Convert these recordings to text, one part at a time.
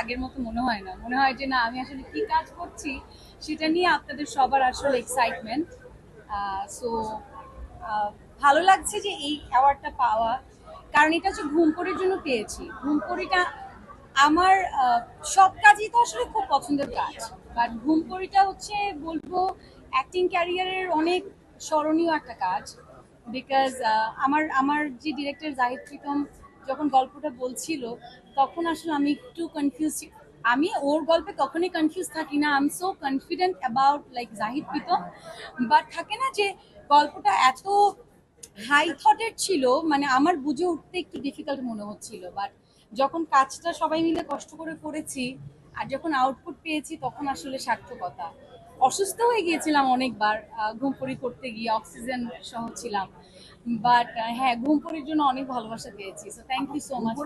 আগের মতো মনে হয় না। মনে হয় যে, না, আমি আসলে কি কাজ করছি সেটা নিয়ে আপনাদের সবার আসলে এক্সাইটমেন্ট সো ভালো লাগছে যে এই অ্যাওয়ার্ডটা পাওয়া। কারণ এটা হচ্ছে ঘুমপড়ির জন্য পেয়েছি। ঘুমপড়িটা আমার সব কাজই তো আসলে খুব পছন্দের কাজ। বাট ঘুমপড়িটা হচ্ছে বলব অ্যাক্টিং ক্যারিয়ারের অনেক স্মরণীয় একটা কাজ। বিকজ আমার আমার যে ডিরেক্টর জাহিদ প্রীতম যখন গল্পটা বলছিল, তখন আসলে আমি একটু কনফিউজ আমি ওর গল্পে কখনোই কনফিউজ থাকি না। I am so confident about like Zahid Pritam. But থাকে না যে, গল্পটা এত হাই থটের ছিল মানে আমার বুঝে উঠতে একটু ডিফিকাল্ট মনে হচ্ছিল। বাট যখন কাজটা সবাই মিলে কষ্ট করে করেছি, আর যখন আউটপুট পেয়েছি, তখন আসলে সার্থকতা। অসুস্থ হয়ে গিয়েছিলাম অনেকবার ঘুমপুরি করতে গিয়ে অক্সিজেন সহ ছিলাম। বাট হ্যাঁ ঘুমপুরির জন্য অনেক ভালোবাসা পেয়েছি so thank you so much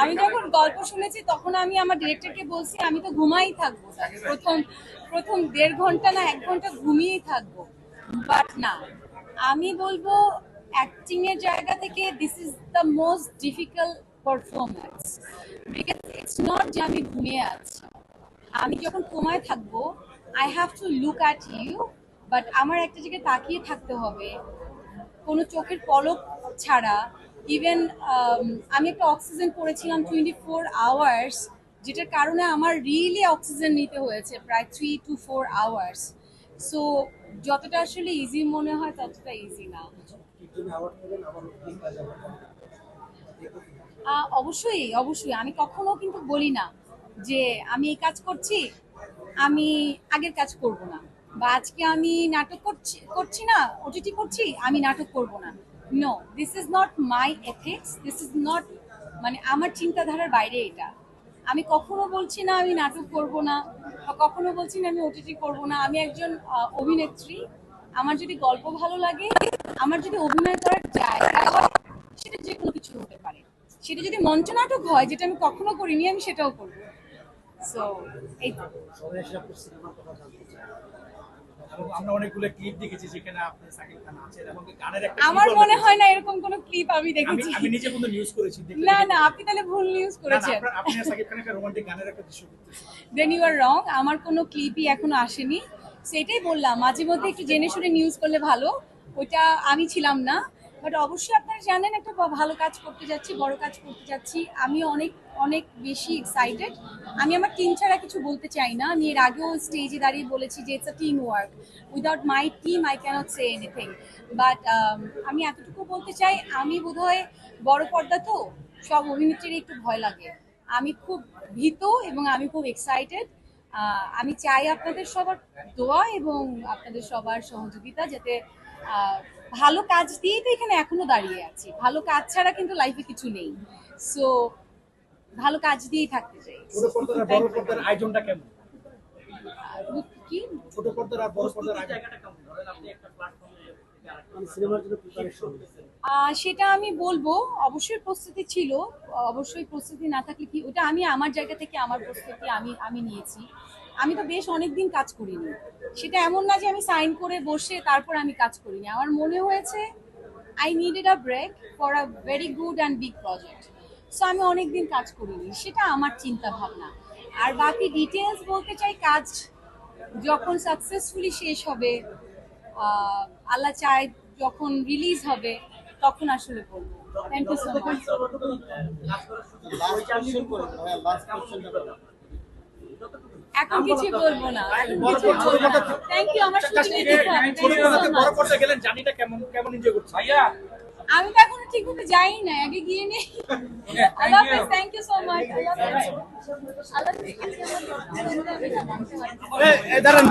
আমি যখন গল্প শুনেছি তখন আমি আমার ডিরেক্টরকে বলছি আমি তো ঘুমাই থাকব। প্রথম প্রথম দেড় ঘণ্টা না এক ঘণ্টা ঘুমিয়েই থাকব। বাট না, আমি বলব অ্যাক্টিং এর জায়গা থেকে this is the most difficult performance because it's not যে আমি ঘুমিয়ে আছি। আমি যখন কোমায় থাকব I have to look at you but আমার একটা জায়গায় তাকিয়ে থাকতে হবে। কোনো চোখের পলক ছাড়া ইভেন আমি একটা অক্সিজেন পড়েছিলাম টোয়েন্টি ফোর আওয়ার্স যেটার কারণে আমার রিয়েলি অক্সিজেন নিতে হয়েছে, প্রায় three two four hours so যতটা আসলে ইজি মনে হয়, ততটা ইজি না। অবশ্যই অবশ্যই। আমি কখনো কিন্তু বলি না যে, আমি এই কাজ করছি, আমি আগের কাজ করব না। বা আজকে আমি নাটক করছি করছি না ওটিটি করছি, আমি নাটক করব না। No this is not my ethics this is not মানে আমার চিন্তাধারার বাইরে এটা। আমি কখনো বলছি না, আমি নাটক করব না। কখনো বলছি না আমি ওটিটি করব না। আমি একজন অভিনেত্রী। আমার যদি গল্প ভালো লাগে, আমার যদি অভিনয় করার জায়গা সেটা যে কোনো কিছু হতে পারে। সেটা যদি মঞ্চনাটক হয়, যেটা আমি কখনো করিনি, আমি সেটাও করব। সো এই আমরা অনেকগুলো ক্লিপ দেখেছি যেখানে আপনি সাকিব খান আছেন এবং গানের একটা আমার মনে হয় না এরকম কোনো ক্লিপ আমি দেখেছি। আমি নিজে কোনো নিউজ করেছি না না আপনি তাহলে ভুল নিউজ করেছেন। আপনি সাকিব খানের একটা রোমান্টিক গানের একটা দৃশ্য দেন ইউ আর রং আমার কোনো ক্লিপই এখনও আসেনি। সেটাই বললাম মাঝে মধ্যে একটু জেনে শুনে নিউজ করলে ভালো ওইটা আমি ছিলাম না। বাট অবশ্যই আপনারা জানেন, একটা ভালো কাজ করতে যাচ্ছি, বড় কাজ করতে যাচ্ছি। আমি অনেক অনেক বেশি এক্সাইটেড আমি আমার টিম ছাড়া কিছু বলতে চাই না। আমি এর আগেও স্টেজে দাঁড়িয়ে বলেছি যে it's a team work without my team I cannot say anything but আমি এতটুকু বলতে চাই, আমি বোধহয় বড় পর্দা তো সব অভিনেত্রীর একটু ভয় লাগে। আমি খুব ভীত এবং আমি খুব এক্সাইটেড আমি চাই আপনাদের সবার দোয়া এবং আপনাদের সবার সহযোগিতা যাতে ভালো কাজ দিয়েই তো এখানে এখনও দাঁড়িয়ে আছি। ভালো কাজ ছাড়া কিন্তু লাইফে কিছু নেই। সো ভালো কাজ দিয়েই থাকতে চাই। ছোট পর্দার আর বড় পর্দার আয়োজনটা কেমন? আহ, কি? ছোট পর্দার আর বড় পর্দার আয়োজন। আহ, সেটা আমি বলব অবশ্যই প্রস্তুতি ছিল। অবশ্যই প্রস্তুতি না থাকলে কি ওটা আমি আমার জায়গা থেকে আমার প্রস্তুতি আমি আমি নিয়েছি। আমি তো বেশ অনেকদিন কাজ করিনি। সেটা এমন না যে আমি সাইন করে বসে তারপর আমি কাজ করিনি। আমার মনে হয়েছে I needed a break for a very good and big project so আমি অনেকদিন কাজ করিনি, সেটা আমার চিন্তা ভাবনা আর বাকি ডিটেলস বলতে চাই, কাজ যখন সাকসেসফুলি শেষ হবে আল্লাহ চায় যখন রিলিজ হবে, তখন আসলে বলব। থ্যাংক ইউ সো মাচ এখন কিছু বলব না। থ্যাংক ইউ আমার. পর্দা গেলেন জার্নিটা কেমন কেমন এনজয় করছেন ভাইয়া। আমি তো এখনও ঠিকভাবে যাই না আগে গিয়ে নেই। আল্লাহ হাফেজ থ্যাংক ইউ সো মাচ আল্লাহ হাফেজ দাঁড়ান।